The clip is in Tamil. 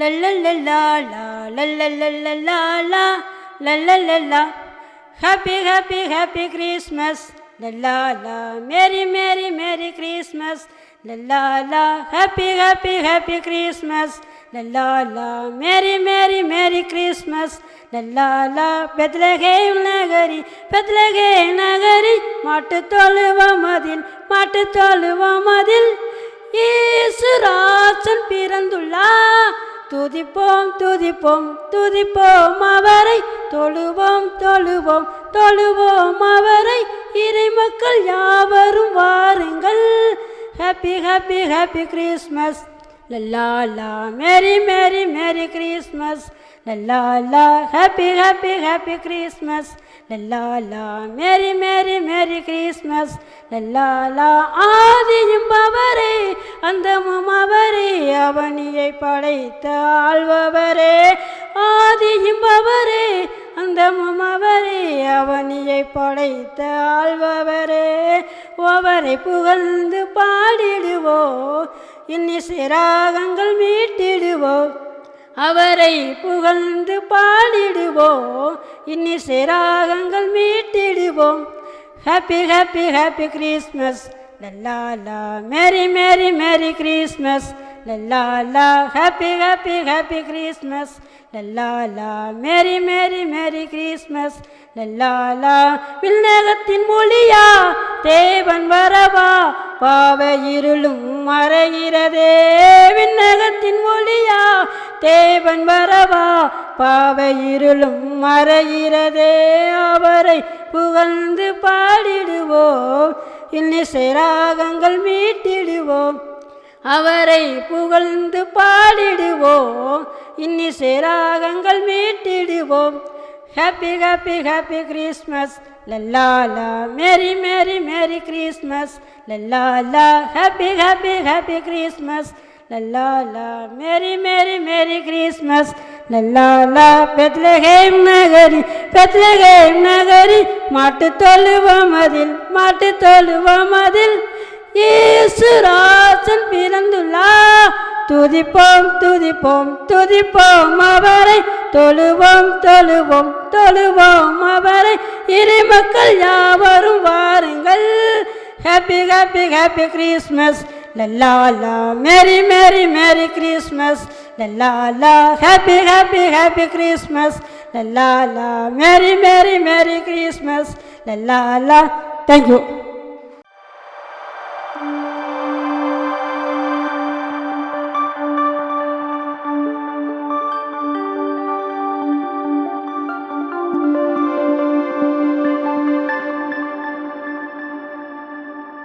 லல்லல்லா லா லல்லல்லா லா லல்லல்லா ஹாப்பி ஹாப்பி ஹாப்பி கிறிஸ்மஸ் லல்லா லா மேரி மேரி மேரி கிறிஸ்மஸ் லல்லா லா ஹாப்பி ஹாப்பி ஹாப்பி கிறிஸ்மஸ் லல்லா லா மேரி மேரி மேரி கிறிஸ்மஸ் லல்லா லா பெத்லகேம் நகரி பெத்லகேம் நகரி மாட்டு தொழுவம் அதில் மாட்டு தொழுவம் அதில் ஈசுராசன் பிறந்துள்ளா. துதிப்போம் துதிப்போம் துதிப்போம் அவரை. தொழுவோம் தொழுவோம் தொழுவோம் அவரை. இறை மக்கள் யாவரும் வாருங்கள். ஹாப்பி ஹாப்பி ஹாப்பி கிறிஸ்மஸ் லல்லா லா மேரி மேரி மேரி கிறிஸ்மஸ் லல்லா லா ஹாப்பி ஹாப்பி ஹாப்பி கிறிஸ்மஸ் லல்லா லா மேரி மேரி மேரி கிறிஸ்மஸ் லல்லா லா ஆதியும் அந்தமும் அவரே அவனியை படைத்த ஆள்பவரே. ஆதியும் அவரே அந்தமும் அவரே அவனியை படைத்த ஆள்பவரே. அவரை புகழ்ந்து பாடிடுவோ இன்னி சிராகங்கள் மீட்டிடுவோ. அவரை புகழ்ந்து பாடிடுவோம் இன்னி சிராகங்கள் மீட்டிடுவோம். ஹாப்பி ஹாப்பி ஹாப்பி கிறிஸ்மஸ் லல்லா லா மேரி மேரி மேரி கிறிஸ்மஸ் லல்லா லா ஹாப்பி ஹாப்பி ஹாப்பி கிறிஸ்மஸ் லல்லாலா மேரி மேரி மேரி கிறிஸ்மஸ் லல்லாலா லா மொழியா தேவன் வரவா? பாவ இருளும் மறைகிறதே. விண்ணகத்தின் மொழியா தேவன் வரவா? பாவ இருளும் மறைகிறதே. அவரை புகழ்ந்து பாடி இன்னிசை ராகங்கள் மீட்டிடுவோம். அவரை புகழ்ந்து பாடிடுவோம். இன்னிசை ராகங்கள் மீட்டிடுவோம். ஹாப்பி ஹாப்பி ஹாப்பி கிறிஸ்மஸ் லல்லாலா மேரி மேரி மேரி கிறிஸ்மஸ் லல்லாலா ஹாப்பி ஹாப்பி ஹாப்பி கிறிஸ்மஸ் லல்லாலா மேரி மேரி மேரி கிறிஸ்மஸ் லல்லாலா பெத்லகேம் நகரி பெத்லகேம் நகரி மாட்டு தொழுவம் அதில் மாட்டு தொழுவம் அதில். ஈசுராசன் பிறந்துள்ளா. துதிப்போம் துதிப்போம் துதிப்போம் அவரை. தொழுவோம் தொழுவோம் தொழுவோம் அவரை. இரு மக்கள் யாவரும் வாருங்கள். Happy happy happy Christmas லல்லாலா merry merry merry Christmas La la la, happy, happy, happy Christmas. La la la merry, merry, merry Christmas. La la la. Thank you.